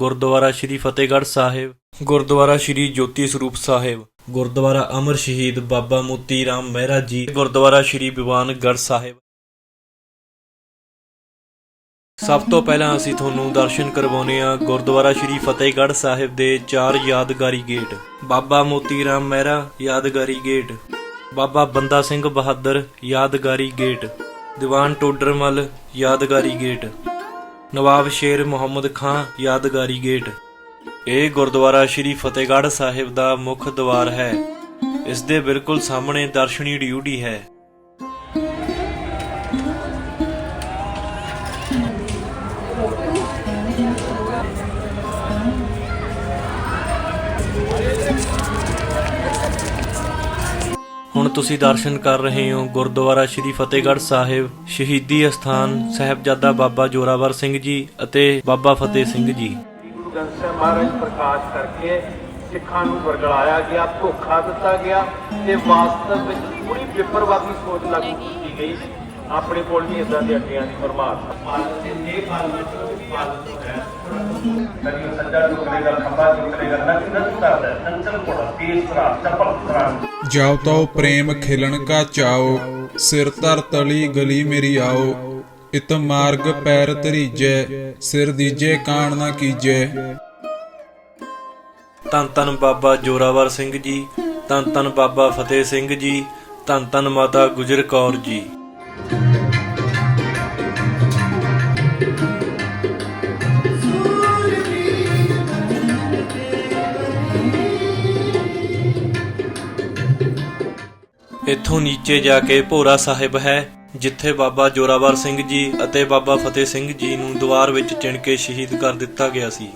ਗੁਰਦੁਆਰਾ ਸ਼੍ਰੀ ਫਤਿਹਗੜ੍ਹ ਸਾਹਿਬ। ਗੁਰਦੁਆਰਾ ਸ਼੍ਰੀ ਜੋਤੀ ਸਰੂਪ ਸਾਹਿਬ। ਗੁਰਦੁਆਰਾ ਅਮਰ ਸ਼ਹੀਦ ਬਾਬਾ ਮੋਤੀ ਰਾਮ ਮਹਿਰਾ ਜੀ। ਗੁਰਦੁਆਰਾ ਸ਼੍ਰੀ ਬਿਵਾਨਗੜ੍ਹ ਸਾਹਿਬ। ਸਭ ਤੋਂ ਪਹਿਲਾਂ ਅਸੀਂ ਤੁਹਾਨੂੰ ਦਰਸ਼ਨ ਕਰਵਾਉਨੇ ਆ ਗੁਰਦੁਆਰਾ ਸ਼੍ਰੀ ਫਤਿਹਗੜ੍ਹ ਸਾਹਿਬ ਦੇ ਚਾਰ ਯਾਦਗਾਰੀ ਗੇਟ। ਬਾਬਾ ਮੋਤੀ ਰਾਮ ਮਹਿਰਾ ਯਾਦਗਾਰੀ ਗੇਟ। ਬਾਬਾ ਬੰਦਾ ਸਿੰਘ ਬਹਾਦਰ ਯਾਦਗਾਰੀ ਗੇਟ। ਦੀਵਾਨ ਟੋਡਰਮਲ ਯਾਦਗਾਰੀ ਗੇਟ। ਨਵਾਬ ਸ਼ੇਰ ਮੁਹੰਮਦ ਖਾਂ ਯਾਦਗਾਰੀ ਗੇਟ। ਇਹ ਗੁਰਦੁਆਰਾ ਸ਼੍ਰੀ ਫਤਿਹਗੜ੍ਹ ਸਾਹਿਬ ਦਾ ਮੁੱਖ ਦਵਾਰ ਹੈ। ਇਸ ਦੇ ਬਿਲਕੁਲ ਸਾਹਮਣੇ ਦਰਸ਼ਨੀ ਡਿਊਟੀ ਹੈ। ਹੁਣ ਤੁਸੀਂ ਦਰਸ਼ਨ ਕਰ ਰਹੇ ਹੋ ਗੁਰਦੁਆਰਾ ਸ਼੍ਰੀ ਫਤਿਹਗੜ੍ਹ ਸਾਹਿਬ, ਸ਼ਹੀਦੀ ਅਸਥਾਨ ਸਾਹਿਬਜ਼ਾਦਾ ਬਾਬਾ ਜੋਰਾਵਰ ਸਿੰਘ ਜੀ ਅਤੇ ਬਾਬਾ ਫਤਿਹ ਸਿੰਘ ਜੀ। ਗੁਰੂ ਗ੍ਰੰਥ ਸਾਹਿਬ ਮਹਾਰਾਜ ਪ੍ਰਕਾਸ਼ ਕਰਕੇ ਸਿੱਖਾਂ ਨੂੰ ਵਰਗਲਾਇਆ ਗਿਆ, ਧੋਖਾ ਦਿੱਤਾ ਗਿਆ ਤੇ ਵਾਸਤਵ ਵਿੱਚ ਪੂਰੀ ਵਿਪਰਵਾਦੀ ਸੋਚ ਲਾਗੂ ਕੀਤੀ ਗਈ। ਆਪਣੇ ਕੋਲ ਵੀ ਇਦਾਂ ਦੇ ਅੱਡਿਆਂ ਦੀ ਫਰਮਾਨ ਪਾਲਣ ਦੇ ਇਹ ਪਾਲਣ ਪਾਲਣ ਹੈ ਕਦੀ ਸੱਜਾ ਟੁਕੜੇਗਾ ਖੰਭਾ ਟੁਕੜੇਗਾ ਨਕ ਨਕ ਕਰਦਾ ਚੰਚਲ ਕੋੜਾ ਤੇਜ਼ ਤਰਾ ਚਪਲ ਤਰਾ ਜਾਉ ਤਉ ਪ੍ਰੇਮ ਖਿਲਣ ਕਾ ਚਾਓ ਸਿਰ ਧਰ ਤਲੀ ਗਲੀ ਮੇਰੀ ਆਓ। ਇਤ ਮਾਰਗ ਪੈਰ ਧਰੀਜੈ ਸਿਰ ਦੀਜੇ ਕਾਣ ਨਾ ਕੀਜੈ। ਧੰਨ ਧੰਨ ਬਾਬਾ ਜੋਰਾਵਰ ਸਿੰਘ ਜੀ ਧੰਨ ਧੰਨ ਬਾਬਾ ਫਤਿਹ ਸਿੰਘ ਜੀ ਧੰਨ ਧੰਨ ਮਾਤਾ ਗੁਜਰ ਕੌਰ ਜੀ। ਇੱਥੋਂ ਨੀਚੇ ਜਾ ਕੇ ਭੋਰਾ ਸਾਹਿਬ ਹੈ, ਜਿੱਥੇ ਬਾਬਾ ਜੋਰਾਵਰ ਸਿੰਘ ਜੀ ਅਤੇ ਬਾਬਾ ਫਤਿਹ ਸਿੰਘ ਜੀ ਨੂੰ ਦੀਵਾਰ ਵਿੱਚ ਚਿਣ ਕੇ ਸ਼ਹੀਦ ਕਰ ਦਿੱਤਾ ਗਿਆ ਸੀ।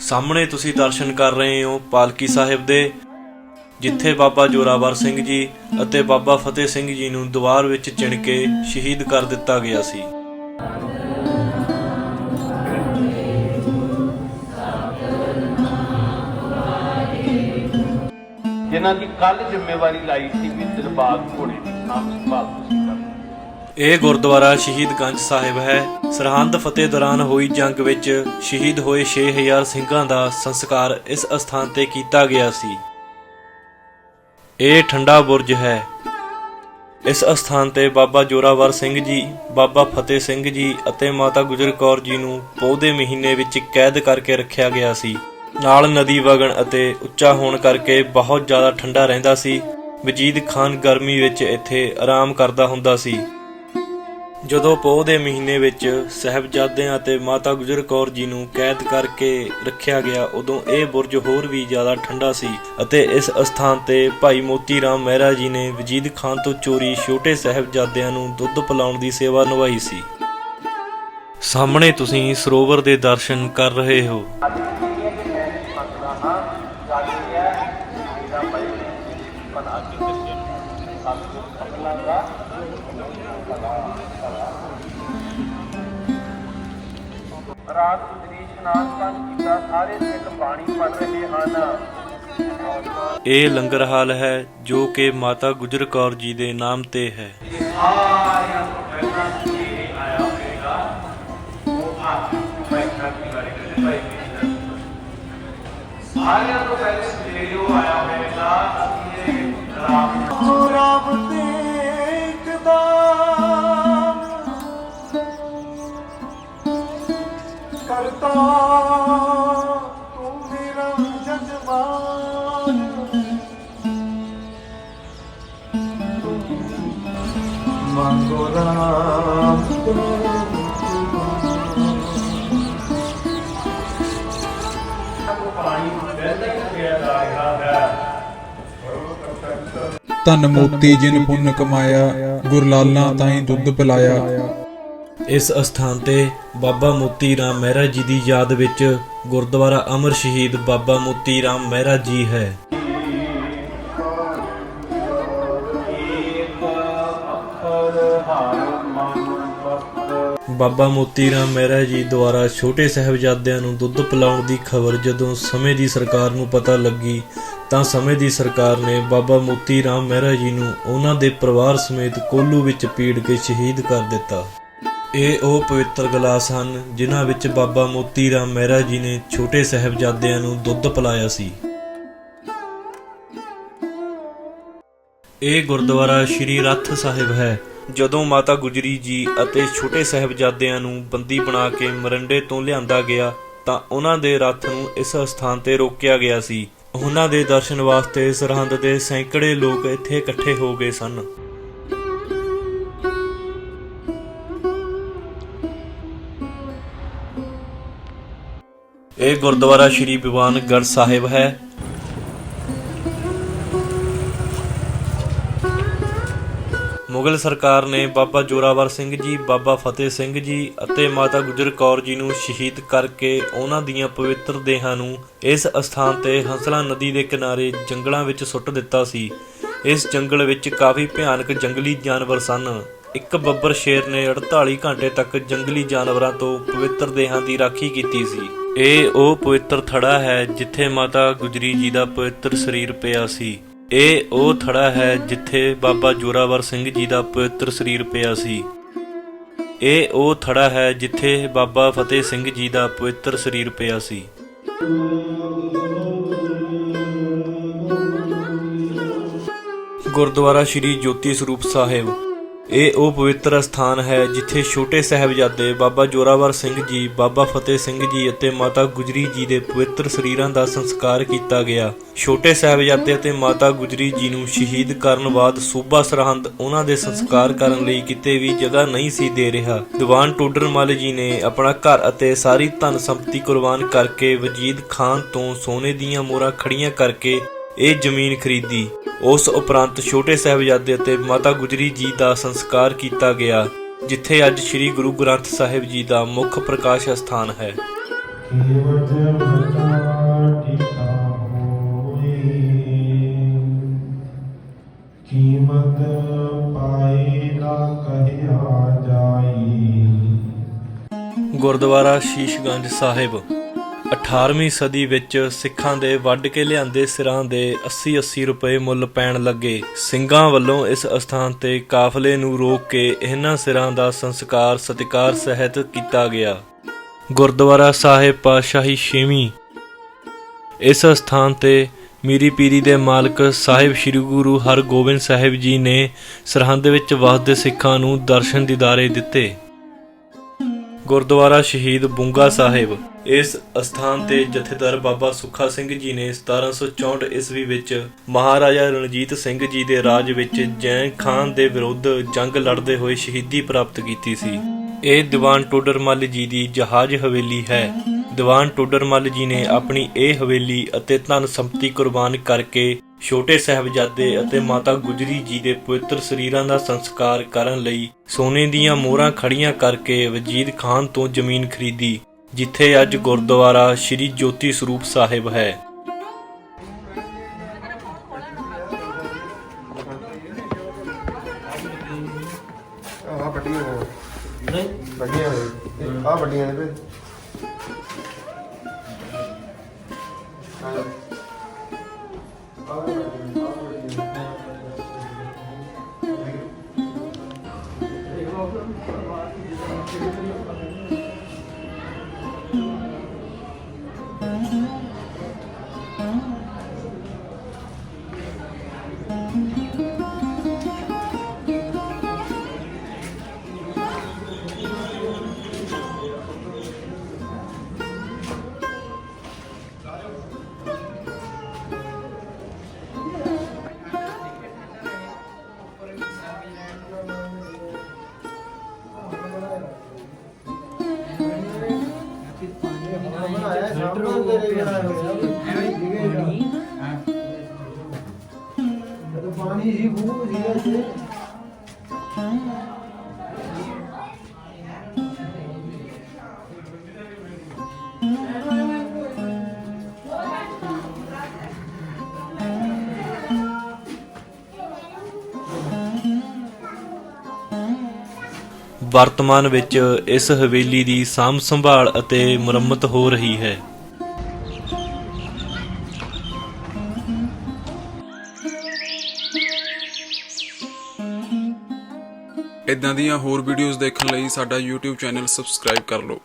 ਸਾਹਮਣੇ ਤੁਸੀਂ ਦਰਸ਼ਨ ਕਰ ਰਹੇ ਹੋ ਪਾਲਕੀ ਸਾਹਿਬ ਦੇ। ਜਿੱਥੇ ਬਾਬਾ ਜੋਰਾਵਰ ਸਿੰਘ ਜੀ ਅਤੇ ਬਾਬਾ ਫਤਿਹ ਸਿੰਘ ਜੀ ਨੂੰ ਦੀਵਾਰ ਵਿੱਚ ਚਿਣ ਕੇ ਸ਼ਹੀਦ ਕਰ ਦਿੱਤਾ ਗਿਆ ਸੀ। ਜਿਨ੍ਹਾਂ ਦੀ ਕੱਲ ਜ਼ਿੰਮੇਵਾਰੀ ਲਾਈ ਸੀ ਵੀ ਦਿਲਬਾਗ ਘੋੜੇ ਦੀ ਸਾਂਭ ਸੰਭਾਲ ਤੁਸੀਂ ਕਰਨੀ ਇਹ ਗੁਰਦੁਆਰਾ ਸ਼ਹੀਦਗੰਜ ਸਾਹਿਬ ਹੈ। ਸਰਹੰਦ ਫਤਿਹ ਦੌਰਾਨ ਹੋਈ ਜੰਗ ਵਿੱਚ ਸ਼ਹੀਦ ਹੋਏ 6000 ਸਿੰਘਾਂ ਦਾ ਸੰਸਕਾਰ ਇਸ ਅਸਥਾਨ ਤੇ ਕੀਤਾ ਗਿਆ ਸੀ। ਇਹ ਠੰਡਾ ਬੁਰਜ ਹੈ। ਇਸ ਅਸਥਾਨ ਤੇ ਬਾਬਾ ਜੋਰਾਵਰ ਸਿੰਘ ਜੀ, ਬਾਬਾ ਫਤਿਹ ਸਿੰਘ ਜੀ ਅਤੇ ਮਾਤਾ ਗੁਜਰ ਕੌਰ ਜੀ ਨੂੰ ਪੌਦੇ ਮਹੀਨੇ ਵਿੱਚ ਕੈਦ ਕਰਕੇ ਰੱਖਿਆ ਗਿਆ ਸੀ। ਨਾਲ ਨਦੀ ਵਗਣ ਅਤੇ ਉੱਚਾ ਹੋਣ ਕਰਕੇ ਬਹੁਤ ਜ਼ਿਆਦਾ ਠੰਡਾ ਰਹਿੰਦਾ ਸੀ। ਵਜੀਦ ਖਾਨ ਗਰਮੀ ਵਿੱਚ ਇੱਥੇ ਆਰਾਮ ਕਰਦਾ ਹੁੰਦਾ ਸੀ। ਜਦੋਂ ਪੋਹ ਦੇ ਮਹੀਨੇ ਵਿੱਚ ਸਹਿਬਜ਼ਾਦਿਆਂ ਅਤੇ ਮਾਤਾ ਗੁਜਰ ਕੌਰ ਜੀ ਨੂੰ ਕੈਦ ਕਰਕੇ ਰੱਖਿਆ ਗਿਆ, ਉਦੋਂ ਇਹ ਬੁਰਜ ਹੋਰ ਵੀ ਜ਼ਿਆਦਾ ਠੰਡਾ ਸੀ ਅਤੇ ਇਸ ਅਸਥਾਨ ਤੇ ਭਾਈ ਮੋਤੀ ਰਾਮ ਮਹਿਰਾ ਜੀ ਨੇ ਵਜੀਦ ਖਾਨ ਤੋਂ ਚੋਰੀ ਛੋਟੇ ਸਹਿਬਜ਼ਾਦਿਆਂ ਨੂੰ ਦੁੱਧ ਪਿਲਾਉਣ ਦੀ ਸੇਵਾ ਨਿਭਾਈ ਸੀ। ਸਾਹਮਣੇ ਤੁਸੀਂ ਸਰੋਵਰ ਦੇ ਦਰਸ਼ਨ ਕਰ ਰਹੇ ਹੋ। ਰਾਤ ਗੁਜਰੀ ਇਸ਼ਨਾਨ ਪਾਣੀ ਕੀਤਾ ਸਾਰੇ ਸਿੱਖ ਪਾਣੀ ਪੜ ਰਹੇ ਹਨ। ਇਹ ਲੰਗਰ ਹਾਲ ਹੈ ਜੋ ਕਿ ਮਾਤਾ ਗੁਜਰ ਕੌਰ ਜੀ ਦੇ ਨਾਮ ਤੇ ਹੈ। ਆਇਆ ਤੋਂ ਪਹਿਲੇ ਸਵੇਰੇ ਉਹ ਆਇਆ ਹੋਵੇਗਾ। ਰੱਬ ਤੇ ਇਕਦਾਮ ਕਰਤਾ ਤੂੰ ਮੇਰਾ ਜਜਮਾਨ। ਮੰਗੋ ਰਾਮ ਪਾਣੀ ਵਹਿੰਦਾ ਹੀ ਪਿਆ ਜਾ ਹੈ। ਧਨ ਮੋਤੀ ਜਿਨ ਪੁੰਨ ਕਮਾਇਆ, ਗੁਰਲਾਲਾਂ ਤਾਈਂ ਦੁੱਧ ਪਿਲਾਇਆ। ਇਸ ਅਸਥਾਨ ਤੇ ਬਾਬਾ ਮੋਤੀ ਰਾਮ ਮਹਿਰਾ ਜੀ ਦੀ ਯਾਦ ਵਿੱਚ ਗੁਰਦੁਆਰਾ ਅਮਰ ਸ਼ਹੀਦ ਬਾਬਾ ਮੋਤੀ ਰਾਮ ਮਹਿਰਾ ਜੀ ਹੈ। ਬਾਬਾ ਮੋਤੀ ਰਾਮ ਮਹਿਰਾ ਜੀ ਦੁਆਰਾ ਛੋਟੇ ਸਾਹਿਬਜ਼ਾਦਿਆਂ ਨੂੰ ਦੁੱਧ ਪਿਲਾਉਣ ਦੀ ਖਬਰ ਜਦੋਂ ਸਮੇਂ ਦੀ ਸਰਕਾਰ ਨੂੰ ਪਤਾ ਲੱਗੀ ਤਾਂ ਸਮੇਂ ਦੀ ਸਰਕਾਰ ਨੇ ਬਾਬਾ ਮੋਤੀ ਰਾਮ ਮਹਿਰਾ ਜੀ ਨੂੰ ਉਹਨਾਂ ਦੇ ਪਰਿਵਾਰ ਸਮੇਤ ਕੋਲੂ ਵਿੱਚ ਪੀੜ ਕੇ ਸ਼ਹੀਦ ਕਰ ਦਿੱਤਾ। ਇਹ ਉਹ ਪਵਿੱਤਰ ਗਲਾਸ ਹਨ ਜਿਨ੍ਹਾਂ ਵਿੱਚ ਬਾਬਾ ਮੋਤੀ ਰਾਮ ਮਹਿਰਾ ਜੀ ਨੇ ਛੋਟੇ ਸਾਹਿਬਜ਼ਾਦਿਆਂ ਨੂੰ ਦੁੱਧ ਪਿਲਾਇਆ ਸੀ। ਇਹ ਗੁਰਦੁਆਰਾ ਸ਼੍ਰੀ ਰੱਥ ਸਾਹਿਬ ਹੈ, ਜਦੋਂ ਮਾਤਾ ਗੁਜਰੀ ਜੀ ਅਤੇ ਛੋਟੇ ਸਾਹਿਬਜ਼ਾਦਿਆਂ ਨੂੰ ਬੰਦੀ ਬਣਾ ਕੇ ਮਰੰਡੇ ਤੋਂ ਲਿਆਂਦਾ ਗਿਆ, ਤਾਂ ਉਹਨਾਂ ਦੇ ਰੱਥ ਨੂੰ ਇਸ ਸਥਾਨ ਤੇ ਰੋਕਿਆ ਗਿਆ ਸੀ। ਉਹਨਾਂ ਦੇ ਦਰਸ਼ਨ ਵਾਸਤੇ ਸਰਹੰਦ ਦੇ ਸੈਂਕੜੇ ਲੋਕ ਇੱਥੇ ਇਕੱਠੇ ਹੋ ਗਏ ਸਨ। ਇਹ ਗੁਰਦੁਆਰਾ ਸ਼੍ਰੀ ਬਿਵਾਨਗੜ੍ਹ ਸਾਹਿਬ ਹੈ। ਮੁਗਲ ਸਰਕਾਰ ਨੇ ਬਾਬਾ ਜੋਰਾਵਰ ਸਿੰਘ ਜੀ, ਬਾਬਾ ਫਤਿਹ ਸਿੰਘ ਜੀ ਅਤੇ ਮਾਤਾ ਗੁਜਰ ਕੌਰ ਜੀ ਨੂੰ ਸ਼ਹੀਦ ਕਰਕੇ ਉਹਨਾਂ ਦੀਆਂ ਪਵਿੱਤਰ ਦੇਹਾਂ ਨੂੰ ਇਸ ਅਸਥਾਨ ਤੇ ਹੰਸਲਾ ਨਦੀ ਦੇ ਕਿਨਾਰੇ ਜੰਗਲਾਂ ਵਿੱਚ ਸੁੱਟ ਦਿੱਤਾ ਸੀ। ਇਸ ਜੰਗਲ ਵਿੱਚ ਕਾਫੀ ਭਿਆਨਕ ਜੰਗਲੀ ਜਾਨਵਰ ਸਨ। ਇੱਕ ਬੱਬਰ ਸ਼ੇਰ ਨੇ 48 ਘੰਟੇ ਤੱਕ ਜੰਗਲੀ ਜਾਨਵਰਾਂ ਤੋਂ ਪਵਿੱਤਰ ਦੇਹਾਂ ਦੀ ਰਾਖੀ ਕੀਤੀ ਸੀ। ਇਹ ਉਹ ਪਵਿੱਤਰ ਥੜਾ ਹੈ ਜਿੱਥੇ ਮਾਤਾ ਗੁਜਰੀ ਜੀ ਦਾ ਪਵਿੱਤਰ ਸਰੀਰ ਪਿਆ ਸੀ। ਇਹ ਉਹ ਥੜਾ ਹੈ ਜਿੱਥੇ ਬਾਬਾ ਜੋਰਾਵਰ ਸਿੰਘ ਜੀ ਦਾ ਪਵਿੱਤਰ ਸਰੀਰ ਪਿਆ ਸੀ। ਇਹ ਉਹ ਥੜਾ ਹੈ ਜਿੱਥੇ ਬਾਬਾ ਫਤਿਹ ਸਿੰਘ ਜੀ ਦਾ ਪਵਿੱਤਰ ਸਰੀਰ ਪਿਆ ਸੀ। ਗੁਰਦੁਆਰਾ ਸ਼੍ਰੀ ਜੋਤੀ ਸਰੂਪ ਸਾਹਿਬ ਇਹ ਉਹ ਪਵਿੱਤਰ ਸਥਾਨ ਹੈ ਜਿੱਥੇ ਛੋਟੇ ਸਾਹਿਬਜ਼ਾਦੇ ਬਾਬਾ ਜੋਰਾਵਰ ਸਿੰਘ ਜੀ, ਬਾਬਾ ਫਤਿਹ ਸਿੰਘ ਜੀ ਅਤੇ ਮਾਤਾ ਗੁਜਰੀ ਜੀ ਦੇ ਪਵਿੱਤਰ ਸਰੀਰਾਂ ਦਾ ਸੰਸਕਾਰ ਕੀਤਾ ਗਿਆ। ਛੋਟੇ ਸਾਹਿਬਜ਼ਾਦੇ ਅਤੇ ਮਾਤਾ ਗੁਜਰੀ ਜੀ ਨੂੰ ਸ਼ਹੀਦ ਕਰਨ ਬਾਅਦ ਸੂਬਾ ਸਰਹੰਦ ਉਹਨਾਂ ਦੇ ਸੰਸਕਾਰ ਕਰਨ ਲਈ ਕਿਤੇ ਵੀ ਜਗ੍ਹਾ ਨਹੀਂ ਸੀ ਦੇ ਰਿਹਾ। ਦੀਵਾਨ ਟੋਡਰਮਲ ਜੀ ਨੇ ਆਪਣਾ ਘਰ ਅਤੇ ਸਾਰੀ ਧਨ ਸੰਪਤੀ ਕੁਰਬਾਨ ਕਰਕੇ ਵਜੀਦ ਖਾਨ ਤੋਂ ਸੋਨੇ ਦੀਆਂ ਮੋਹਰਾਂ ਖੜੀਆਂ ਕਰਕੇ ਇਹ ਜ਼ਮੀਨ ਖਰੀਦੀ। ਉਸ ਉਪਰੰਤ ਛੋਟੇ ਸਾਹਿਬਜ਼ਾਦੇ ਅਤੇ ਮਾਤਾ ਗੁਜਰੀ ਜੀ ਦਾ ਸੰਸਕਾਰ ਕੀਤਾ ਗਿਆ ਜਿੱਥੇ ਅੱਜ ਸ੍ਰੀ ਗੁਰੂ ਗ੍ਰੰਥ ਸਾਹਿਬ ਜੀ ਦਾ ਮੁੱਖ ਪ੍ਰਕਾਸ਼ ਸਥਾਨ ਹੈ। ਕੀਵਤ ਮਤਾ ਟਿਕਾ ਹੋਈ ਕੀਮਤ ਪਾਏ ਨਾ ਕਹਿਆ ਜਾਈ। ਗੁਰਦੁਆਰਾ ਸ਼ੀਸ਼ਗੰਜ ਸਾਹਿਬ। 18ਵੀਂ ਸਦੀ ਵਿੱਚ ਸਿੱਖਾਂ ਦੇ ਵੱਢ ਕੇ ਲਿਆਂਦੇ ਸਿਰਾਂ ਦੇ 80-80 ਰੁਪਏ ਮੁੱਲ ਪੈਣ ਲੱਗੇ। ਸਿੰਘਾਂ ਵੱਲੋਂ ਇਸ ਅਸਥਾਨ ਤੇ ਕਾਫਲੇ ਨੂੰ ਰੋਕ ਕੇ ਇਹਨਾਂ ਸਿਰਾਂ ਦਾ ਸੰਸਕਾਰ ਸਤਿਕਾਰ ਸਹਿਤ ਕੀਤਾ ਗਿਆ। ਗੁਰਦੁਆਰਾ ਸਾਹਿਬ ਪਾਤਸ਼ਾਹੀ ਛੇਵੀਂ। ਇਸ ਅਸਥਾਨ ਤੇ ਮੀਰੀ ਪੀਰੀ ਦੇ ਮਾਲਕ ਸਾਹਿਬ ਸ੍ਰੀ ਗੁਰੂ ਹਰਗੋਬਿੰਦ ਸਾਹਿਬ ਜੀ ਨੇ ਸਰਹੰਦ ਵਿੱਚ ਵਸਦੇ ਸਿੱਖਾਂ ਨੂੰ ਦਰਸ਼ਨ ਦਿਦਾਰੇ ਦਿੱਤੇ। ਗੁਰਦੁਆਰਾ ਸ਼ਹੀਦ ਬੁੰਗਾ ਸਾਹਿਬ। ਇਸ ਅਸਥਾਨ ਤੇ ਜਥੇਦਾਰ ਬਾਬਾ ਸੁੱਖਾ ਸਿੰਘ ਜੀ ਨੇ 1764 ਈਸਵੀ ਵਿੱਚ ਮਹਾਰਾਜਾ ਰਣਜੀਤ ਸਿੰਘ ਜੀ ਦੇ ਰਾਜ ਵਿੱਚ ਜੈਨ ਖਾਨ ਦੇ ਵਿਰੁੱਧ ਜੰਗ ਲੜਦੇ ਹੋਏ ਸ਼ਹੀਦੀ ਪ੍ਰਾਪਤ ਕੀਤੀ ਸੀ। ਇਹ ਦੀਵਾਨ ਟੋਡਰਮੱਲ ਜੀ ਦੀ ਜਹਾਜ਼ ਹਵੇਲੀ ਹੈ। ਦੀਵਾਨ ਟੋਡਰਮੱਲ ਜੀ ਨੇ ਆਪਣੀ ਇਹ ਹਵੇਲੀ ਅਤੇ ਧਨ ਸੰਪਤੀ ਕੁਰਬਾਨ ਕਰਕੇ ਛੋਟੇ ਸਾਹਿਬਜ਼ਾਦੇ ਅਤੇ ਮਾਤਾ ਗੁਜਰੀ ਜੀ ਦੇ ਪਵਿੱਤਰ ਸਰੀਰਾਂ ਦਾ ਸੰਸਕਾਰ ਕਰਨ ਲਈ ਸੋਨੇ ਦੀਆਂ ਮੋਹਰਾਂ ਖੜੀਆਂ ਕਰਕੇ ਵਜੀਦ ਖਾਨ ਤੋਂ ਜ਼ਮੀਨ ਖਰੀਦੀ ਜਿੱਥੇ ਅੱਜ ਗੁਰਦੁਆਰਾ ਸ੍ਰੀ ਜੋਤੀ ਸਰੂਪ ਸਾਹਿਬ ਹੈ। ਆਹ ਵੱਡੀਆਂ ਨੇ। ਨਹੀਂ। ਵੱਡੀਆਂ ਨੇ। ਆਹ ਵੱਡੀਆਂ ਨੇ ਤੇ ਵਰਤਮਾਨ ਵਿੱਚ ਇਸ ਹਵੇਲੀ ਦੀ ਸਾਂਭ ਸੰਭਾਲ ਅਤੇ ਮੁਰੰਮਤ ਹੋ ਰਹੀ ਹੈ। ਇਦਾਂ ਦੀਆਂ ਹੋਰ ਵੀਡੀਓਜ਼ ਦੇਖਣ ਲਈ ਸਾਡਾ YouTube ਚੈਨਲ ਸਬਸਕ੍ਰਾਈਬ ਕਰ ਲਓ।